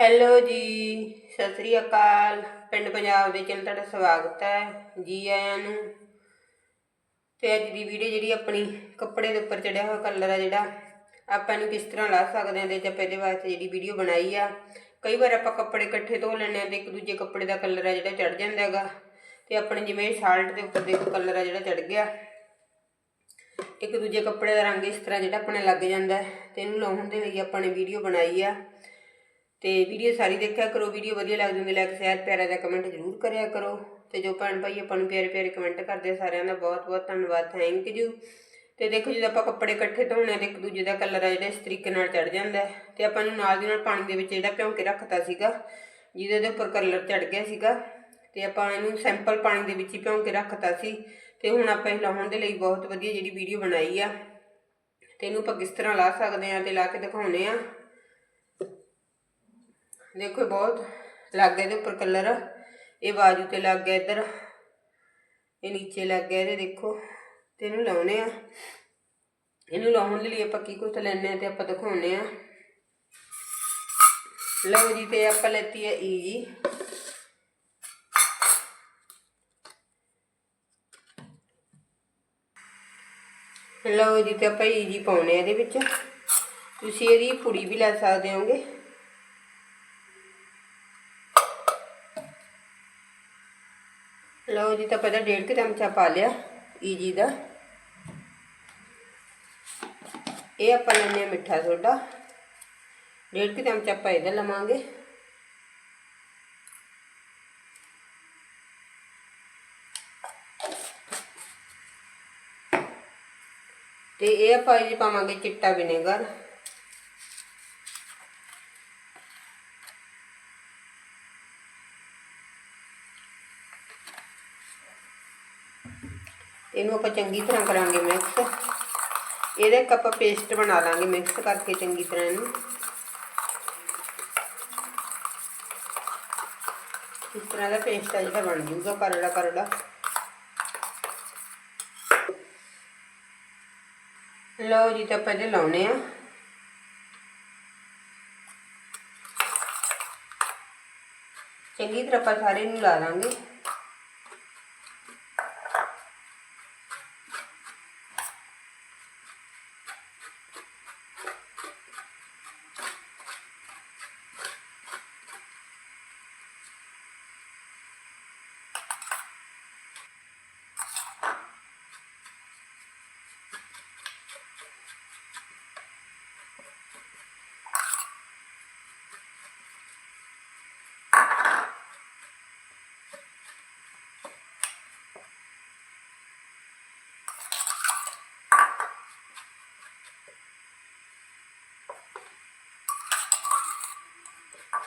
Hello ਜੀ, ਸਤਿ ਸ੍ਰੀ ਅਕਾਲ। ਪਿੰਡ ਪੰਜਾਬ ਦੇ ਚੈਨਲ ਤੁਹਾਡਾ ਸਵਾਗਤ ਹੈ ਜੀ ਆਇਆਂ ਨੂੰ। ਤੇ ਅੱਜ ਦੀ ਵੀਡੀਓ ਜਿਹੜੀ ਆਪਣੀ ਕੱਪੜੇ ਦੇ ਉੱਪਰ ਚੜਿਆ ਹੋਇਆ ਕਲਰ ਆ ਜਿਹੜਾ, ਆਪਾਂ ਇਹਨੂੰ ਕਿਸ ਤਰ੍ਹਾਂ ਲਾ ਸਕਦੇ ਹਾਂ ਤੇ ਜਦ ਇਹਦੇ ਵਾਸਤੇ ਜਿਹੜੀ ਵੀਡੀਓ ਬਣਾਈ ਆ। ਕਈ ਵਾਰ ਆਪਾਂ ਕੱਪੜੇ ਇਕੱਠੇ ਧੋ ਲੈਂਦੇ ਆ ਤੇ ਇੱਕ ਦੂਜੇ ਕੱਪੜੇ ਦਾ ਕਲਰ ਆ ਜਿਹੜਾ ਚੜ ਜਾਂਦਾ ਹੈਗਾ। ਤੇ ਆਪਣੇ ਜਿਵੇਂ ਸ਼ਾਲਟ ਦੇ ਉੱਪਰ ਦੇਖੋ ਕਲਰ ਆ ਜਿਹੜਾ ਚੜ ਗਿਆ। ਇੱਕ ਦੂਜੇ ਕੱਪੜੇ ਦਾ ਰੰਗ ਇਸ ਤਰ੍ਹਾਂ ਜਿਹੜਾ ਆਪਣੇ ਲੱਗ ਜਾਂਦਾ ਹੈ। ਤੇ ਇਹਨੂੰ ਲਾਉਣ ਦੇ ਲਈ ਆਪਾਂ ਨੇ ਵੀਡੀਓ ਬਣਾਈ ਆ। ਤੇ ਵੀਡੀਓ ਸਾਰੀ ਦੇਖਿਆ ਕਰੋ ਵੀਡੀਓ ਵਧੀਆ ਲੱਗਦੀ ਹੁੰਦੀ ਲਾਈਕ ਸ਼ੇਅਰ ਪਿਆਰਾ ਦਾ ਕਮੈਂਟ ਜ਼ਰੂਰ ਕਰਿਆ ਕਰੋ। ਤੇ ਜੋ ਭੈਣ ਭਾਈ ਆਪਾਂ ਨੂੰ ਪਿਆਰੇ ਪਿਆਰੇ ਕਮੈਂਟ ਕਰਦੇ ਸਾਰਿਆਂ ਦਾ ਬਹੁਤ ਬਹੁਤ ਧੰਨਵਾਦ ਥੈਂਕ ਯੂ ਤੇ ਦੇਖੋ ਜਦੋਂ ਆਪਾਂ ਕੱਪੜੇ ਇਕੱਠੇ ਧੋਣੇ ਆ, ਤੇ ਇੱਕ ਦੂਜੇ ਦਾ ਕਲਰ ਆ ਜਿਹੜਾ ਇਸ ਤਰੀਕੇ ਨਾਲ ਚੜ ਜਾਂਦਾ ਹੈ। ਤੇ ਆਪਾਂ ਨੂੰ ਨਾਲ ਦੀ ਨਾਲ ਪਾਣੀ ਦੇ ਵਿੱਚ ਜਿਹੜਾ ਭਿਉਂ ਕੇ ਰੱਖਤਾ ਸੀਗਾ, ਜਿਹਦੇ ਦੇ ਉੱਪਰ ਕਲਰ ਚੜ ਗਿਆ ਸੀਗਾ। ਤੇ ਆਪਾਂ ਇਹਨੂੰ ਸਿੰਪਲ ਪਾਣੀ ਦੇ ਵਿੱਚ ਹੀ ਭਿਉਂ ਕੇ ਰੱਖਤਾ ਸੀ। ਤੇ ਹੁਣ ਆਪਾਂ ਇਹ ਲਾਉਣ ਦੇ ਲਈ ਬਹੁਤ ਵਧੀਆ ਜਿਹੜੀ ਵੀਡੀਓ ਬਣਾਈ ਆ। ਤੇ ਇਹਨੂੰ ਆਪਾਂ ਕਿਸ ਤਰ੍ਹਾਂ ਲਾ ਸਕਦੇ ਆ ਤੇ ਲਾ ਕੇ ਦਿਖਾਉਣੇ ਆ। ਦੇਖੋ ਇਹ ਬਹੁਤ ਲੱਗ ਗਿਆ ਇਹਦੇ ਉੱਪਰ ਕਲਰ ਇਹ ਬਾਜੂ ਤੇ ਲੱਗ ਗਿਆ ਇੱਧਰ। ਇਹ ਨੀਚੇ ਲੱਗ ਗਿਆ ਇਹਦੇ, ਦੇਖੋ। ਤੇ ਇਹਨੂੰ ਲਾਉਣੇ ਆ। ਇਹਨੂੰ ਲਾਉਣ ਦੇ ਲਈ ਆਪਾਂ ਕੀ ਕੁਝ ਲੈਣੇ ਆ ਤੇ ਆਪਾਂ ਦਿਖਾਉਣੇ ਆ। ਲਓ ਜੀ, ਤੇ ਆਪਾਂ ਲੈਤੀ ਹੈ ਈ e ਜੀ। ਲਓ ਜੀ, ਤੇ ਆਪਾਂ ਈ ਜੀ ਪਾਉਣੇ ਆ ਇਹਦੇ ਵਿੱਚ। ਤੁਸੀਂ ਇਹਦੀ ਪੁੜੀ ਵੀ ਲੈ ਸਕਦੇ ਹੋਗੇ। ਲਓ ਜੀ, ਤਾਂ ਪਹਿਲਾਂ ਡੇਢ ਕੁ ਚਮਚਾ ਪਾ ਲਿਆ ਈਜੀ ਦਾ। ਇਹ ਆਪਾਂ ਲੈਣੇ ਆ ਮਿੱਠਾ ਸੋਡਾ। ਡੇਢ ਕੁ ਚਮਚਾ ਆਪਾਂ ਇਹਦਾ ਲਵਾਂਗੇ। ਤੇ ਇਹ ਆਪਾਂ ਜੀ ਪਾਵਾਂਗੇ ਚਿੱਟਾ ਵਿਨੇਗਰ। ਇਹਨੂੰ ਆਪਾਂ ਚੰਗੀ ਤਰ੍ਹਾਂ ਕਰਾਂਗੇ ਮਿਕਸ ਇਹਦੇ ਇੱਕ ਆਪਾਂ ਪੇਸਟ ਬਣਾ ਲਾਂਗੇ ਮਿਕਸ ਕਰਕੇ ਚੰਗੀ ਤਰ੍ਹਾਂ ਇਹਨੂੰ। ਇਸ ਤਰ੍ਹਾਂ ਦਾ ਪੇਸਟ ਆ ਜਿਹੜਾ ਬਣ ਜੂਗਾ ਕਰੜਾ ਕਰੜਾ ਲਓ ਜੀ, ਤਾਂ ਆਪਾਂ ਇਹਦੇ ਲਾਉਣੇ ਆ। ਚੰਗੀ ਤਰ੍ਹਾਂ ਆਪਾਂ ਸਾਰੇ ਨੂੰ ਲਾ ਲਾਂਗੇ।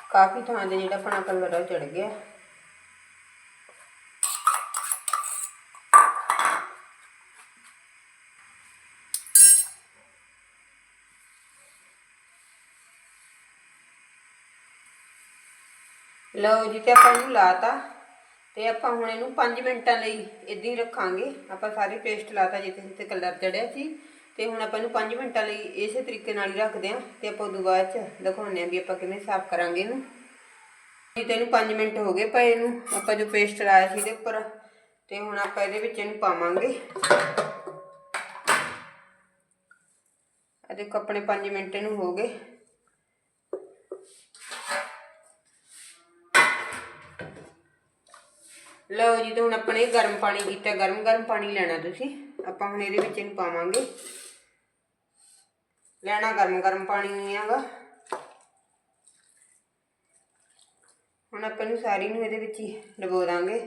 ਕਾਫੀ ਥਾਂ ਤੇ ਜਿਹੜਾ ਆਪਣਾ ਕਲਰ ਆ ਚੜ ਗਿਆ। ਲਓ ਜੀ ਤੇ ਆਪਾਂ ਇਹਨੂੰ ਲਾਤਾ ਤੇ ਆਪਾਂ ਹੁਣ ਇਹਨੂੰ 5 ਮਿੰਟਾਂ ਲਈ ਇਦਾਂ ਹੀ ਰੱਖਾਂਗੇ। ਆਪਾਂ ਸਾਰੇ ਪੇਸਟ ਲਾਤਾ ਜਿੱਥੇ ਜਿੱਥੇ ਕਲਰ ਚੜਿਆ ਸੀ। ਤੇ ਹੁਣ ਆਪਾਂ ਇਹਨੂੰ 5 ਮਿੰਟਾਂ ਲਈ ਇਸੇ ਤਰੀਕੇ ਨਾਲ ਹੀ ਰੱਖਦੇ ਆਂ ਤੇ ਆਪਾਂ ਉਦੋਂ ਬਾਅਦ ਚ ਦਿਖਾਉਂਦੇ ਆਂ ਵੀ ਆਪਾਂ ਕਿਵੇਂ ਸਾਫ਼ ਕਰਾਂਗੇ ਇਹਨੂੰ। ਜੀ, ਤੇ ਇਹਨੂੰ 5 ਮਿੰਟ ਹੋ ਗਏ ਪਏ ਇਹਨੂੰ। ਆਪਾਂ ਜੋ ਪੇਸਟ ਲਾਇਆ ਸੀ ਇਹਦੇ ਉੱਪਰ, ਤੇ ਹੁਣ ਆਪਾਂ ਇਹਦੇ ਵਿੱਚ ਇਹਨੂੰ ਪਾਵਾਂਗੇ। ਆ ਦੇਖੋ, ਆਪਣੇ 5 ਮਿੰਟ ਇਹਨੂੰ ਹੋ ਗਏ। ਲਓ ਜੀ, ਤੇ ਹੁਣ ਆਪਣੇ ਗਰਮ ਪਾਣੀ ਕੀਤਾ। ਗਰਮ ਗਰਮ ਪਾਣੀ ਲੈਣਾ ਤੁਸੀਂ। ਆਪਾਂ ਹੁਣ ਇਹਦੇ ਵਿੱਚ ਇਹਨੂੰ ਪਾਵਾਂਗੇ। ਲੈਣਾ ਗਰਮ ਗਰਮ ਪਾਣੀ ਨਹੀਂ ਹੈਗਾ ਹੁਣ ਆਪਾਂ ਨੂੰ ਸਾਰੀ ਨੂੰ ਇਹਦੇ ਵਿੱਚ ਹੀ ਡਬੋ ਦਾਂਗੇ।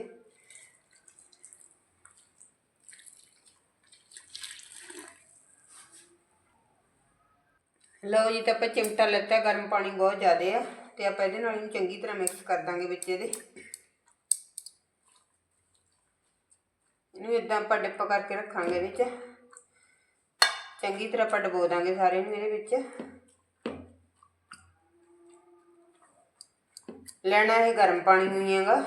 ਲਓ ਜੀ, ਤਾਂ ਆਪਾਂ ਚਿਮਟਾ ਲੱਤਾ, ਗਰਮ ਪਾਣੀ ਬਹੁਤ ਜ਼ਿਆਦਾ ਆ, ਤੇ ਆਪਾਂ ਇਹਦੇ ਨਾਲ ਇਹਨੂੰ ਚੰਗੀ ਤਰ੍ਹਾਂ ਮਿਕਸ ਕਰ ਦਾਂਗੇ ਵਿੱਚ ਇਹਦੇ। ਇਹਨੂੰ ਇਦਾਂ ਆਪਾਂ ਡਿੱਪ ਕਰਕੇ ਰੱਖਾਂਗੇ ਇਹਦੇ ਵਿੱਚ ਚੰਗੀ ਤਰ੍ਹਾਂ ਆਪਾਂ ਡਬੋ ਦਾਂਗੇ ਸਾਰੇ ਨੂੰ ਇਹਦੇ ਵਿੱਚ। ਲੈਣਾ ਇਹ ਗਰਮ ਪਾਣੀ ਨਹੀਂ ਹੈਗਾ।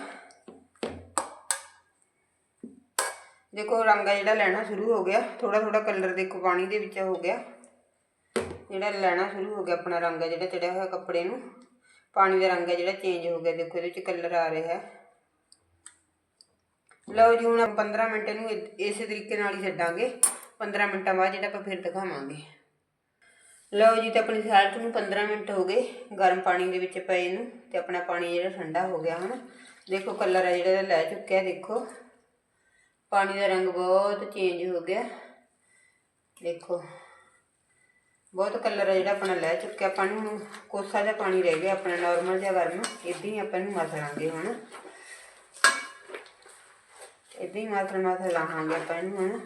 ਦੇਖੋ ਰੰਗ ਆ ਜਿਹੜਾ ਲੈਣਾ ਸ਼ੁਰੂ ਹੋ ਗਿਆ। ਥੋੜਾ ਥੋੜਾ ਕਲਰ ਦੇਖੋ ਪਾਣੀ ਦੇ ਵਿੱਚ ਹੋ ਗਿਆ। ਜਿਹੜਾ ਲੈਣਾ ਸ਼ੁਰੂ ਹੋ ਗਿਆ ਆਪਣਾ ਰੰਗ ਹੈ ਜਿਹੜਾ ਚੜਿਆ ਹੋਇਆ ਕੱਪੜੇ ਨੂੰ। ਪਾਣੀ ਦਾ ਰੰਗ ਹੈ ਜਿਹੜਾ ਚੇਂਜ ਹੋ ਗਿਆ। ਦੇਖੋ ਇਹਦੇ ਵਿੱਚ ਕਲਰ ਆ ਰਿਹਾ ਹੈ। ਲਓ ਜੀ ਹੁਣ ਆਪਾਂ 15 ਮਿੰਟ ਇਹਨੂੰ ਇ- ਇਸੇ ਤਰੀਕੇ ਨਾਲ ਹੀ ਛੱਡਾਂਗੇ। 15 ਮਿੰਟਾਂ ਬਾਅਦ ਜਿਹੜਾ ਆਪਾਂ ਫਿਰ ਦਿਖਾਵਾਂਗੇ। ਲਓ ਜੀ ਤੇ ਆਪਣੀ ਸਾਲਟ ਨੂੰ 15 ਮਿੰਟ ਹੋ ਗਏ, ਗਰਮ ਪਾਣੀ ਦੇ ਵਿੱਚ ਪਏ ਇਹਨੂੰ ਤੇ ਆਪਣਾ ਪਾਣੀ ਜਿਹੜਾ ਠੰਡਾ ਹੋ ਗਿਆ ਹੁਣ ਦੇਖੋ ਕਲਰ ਆ ਜਿਹੜਾ, ਲੈ ਚੁੱਕਿਆ ਦੇਖੋ। ਪਾਣੀ ਦਾ ਰੰਗ ਬਹੁਤ ਚੇਂਜ ਹੋ ਗਿਆ। ਦੇਖੋ, ਬਹੁਤ ਕਲਰ ਆ ਜਿਹੜਾ ਆਪਣਾ ਲੈ ਚੁੱਕਿਆ ਆਪਾਂ ਨੂੰ। ਹੁਣ ਕੋਸਾ ਜਿਹਾ ਪਾਣੀ ਰਹਿ ਗਿਆ ਆਪਣਾ ਨਾਰਮਲ ਜਿਹਾ ਗਰਮ। ਇਦਾਂ ਹੀ ਆਪਾਂ ਇਹਨੂੰ ਮਸਲਾਂਗੇ ਹੁਣ ਇਦਾਂ ਹੀ ਮਸਲ ਮਸਲ ਲਾਹਾਂਗੇ ਆਪਾਂ ਇਹਨੂੰ ਹੁਣ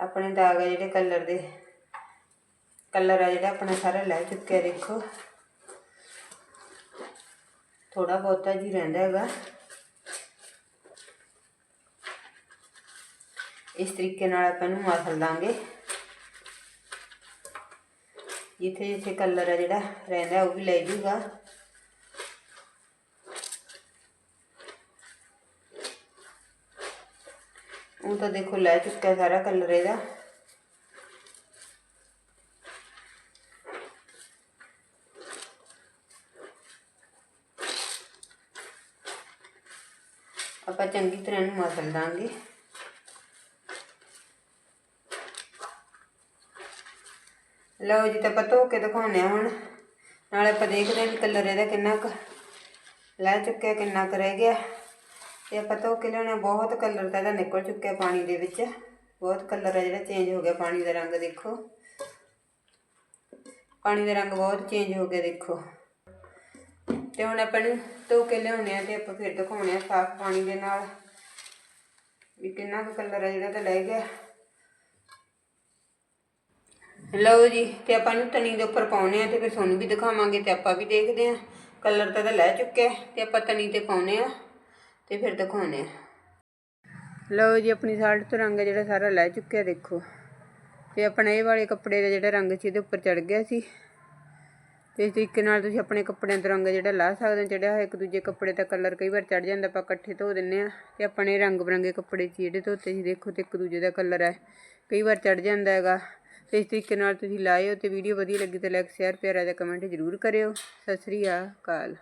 ਆਪਣੇ ਦਾਗ ਆ ਜਿਹੜੇ ਕਲਰ ਦੇ। ਕਲਰ ਆ ਜਿਹੜਾ ਆਪਣਾ ਸਾਰਾ ਲੈ ਚੁੱਕਿਆ ਦੇਖੋ। ਥੋੜਾ ਬਹੁਤਾ ਜੀ ਰਹਿੰਦਾ ਹੈਗਾ। ਇਸ ਤਰੀਕੇ ਨਾਲ ਆਪਾਂ ਨੂੰ ਮਸਲ ਦਾਂਗੇ। ਜਿੱਥੇ ਜਿੱਥੇ ਕਲਰ ਆ ਜਿਹੜਾ ਰਹਿੰਦਾ, ਉਹ ਵੀ ਲੈ ਜੂਗਾ। ਉਹ ਤਾਂ ਦੇਖੋ, ਲੈ ਚੁੱਕਾ ਸਾਰਾ ਕਲਰ ਇਹਦਾ। ਆਪਾਂ ਚੰਗੀ ਤਰ੍ਹਾਂ ਨੂੰ ਮਸਲ ਦਾਂਗੇ। ਲਓ ਜੀ, ਤਾਂ ਆਪਾਂ ਧੋ ਕੇ ਦਿਖਾਉਂਦੇ ਹਾਂ ਹੁਣ। ਨਾਲੇ ਆਪਾਂ ਦੇਖਦੇ ਹਾਂ ਵੀ ਕਲਰ ਇਹਦਾ ਕਿੰਨਾ ਕੁ ਲੈ ਚੁੱਕਿਆ, ਕਿੰਨਾ ਕੁ ਰਹਿ ਗਿਆ। ਤੇ ਆਪਾਂ ਧੋ ਕੇ ਲਿਆਉਣਾ ਬਹੁਤ ਕਲਰ ਤਾਂ ਇਹਦਾ ਨਿਕਲ ਚੁੱਕਿਆ ਪਾਣੀ ਦੇ ਵਿੱਚ। ਬਹੁਤ ਕਲਰ ਹੈ ਜਿਹੜਾ ਚੇਂਜ ਹੋ ਗਿਆ ਪਾਣੀ ਦਾ ਰੰਗ, ਦੇਖੋ। ਪਾਣੀ ਦਾ ਰੰਗ ਬਹੁਤ ਚੇਂਜ ਹੋ ਗਿਆ, ਦੇਖੋ। ਤੇ ਹੁਣ ਆਪਾਂ ਨੂੰ ਧੋ ਕੇ ਲਿਆਉਣੇ ਆ ਤੇ ਆਪਾਂ ਫਿਰ ਦਿਖਾਉਣੇ ਆ ਸਾਫ਼ ਪਾਣੀ ਦੇ ਨਾਲ ਵੀ ਕਿੰਨਾ ਕੁ ਕਲਰ ਹੈ ਜਿਹੜਾ ਤਾਂ ਲੈ ਗਿਆ। ਲਓ ਜੀ, ਤੇ ਆਪਾਂ ਨੂੰ ਤਣੀ ਦੇ ਉੱਪਰ ਪਾਉਣੇ ਆ ਤੇ ਫਿਰ ਤੁਹਾਨੂੰ ਵੀ ਦਿਖਾਵਾਂਗੇ ਤੇ ਆਪਾਂ ਵੀ ਦੇਖਦੇ ਆ। ਕਲਰ ਤਾਂ ਲੈ ਚੁੱਕਿਆ ਤੇ ਆਪਾਂ ਤਣੀ ਤੇ ਪਾਉਣੇ ਆ। ਤੇ ਫਿਰ ਦਿਖਾਉਣੇ ਆ ਲਓ ਜੀ, ਆਪਣੀ ਸਾਲਟ ਤੋਂ ਰੰਗ ਜਿਹੜਾ ਸਾਰਾ ਲੈ ਚੁੱਕਿਆ ਦੇਖੋ। ਤੇ ਆਪਣਾ ਇਹ ਵਾਲੇ ਕੱਪੜੇ ਦਾ ਜਿਹੜਾ ਰੰਗ ਸੀ, ਇਹਦੇ ਉੱਪਰ ਚੜ ਗਿਆ ਸੀ। ਤੇ ਇਸ ਤਰੀਕੇ ਨਾਲ ਤੁਸੀਂ ਆਪਣੇ ਕੱਪੜਿਆਂ ਦਾ ਰੰਗ ਜਿਹੜਾ ਲਾ ਸਕਦੇ ਹੋ ਚੜਿਆ ਇੱਕ ਦੂਜੇ ਕੱਪੜੇ ਦਾ ਕਲਰ ਕਈ ਵਾਰ ਚੜ ਜਾਂਦਾ, ਆਪਾਂ ਇਕੱਠੇ ਧੋ ਦਿੰਨੇ ਆ ਤੇ ਆਪਣੇ ਰੰਗ ਬਰੰਗੇ ਕੱਪੜੇ ਸੀ ਜਿਹੜੇ ਧੋਤੇ ਸੀ, ਦੇਖੋ ਤੇ ਇੱਕ ਦੂਜੇ ਦਾ ਕਲਰ ਹੈ। ਕਈ ਵਾਰ ਚੜ ਜਾਂਦਾ ਹੈਗਾ। ਤੇ ਇਸ ਤਰੀਕੇ ਨਾਲ ਤੁਸੀਂ ਲਾਇਓ ਤੇ ਵੀਡੀਓ ਵਧੀਆ ਲੱਗੀ ਤਾਂ ਲਾਈਕ ਸ਼ੇਅਰ ਪਿਆਰਾ ਜਿਹਾ ਕਮੈਂਟ ਜ਼ਰੂਰ ਕਰਿਓ। ਸਤਿ ਸ੍ਰੀ ਅਕਾਲ।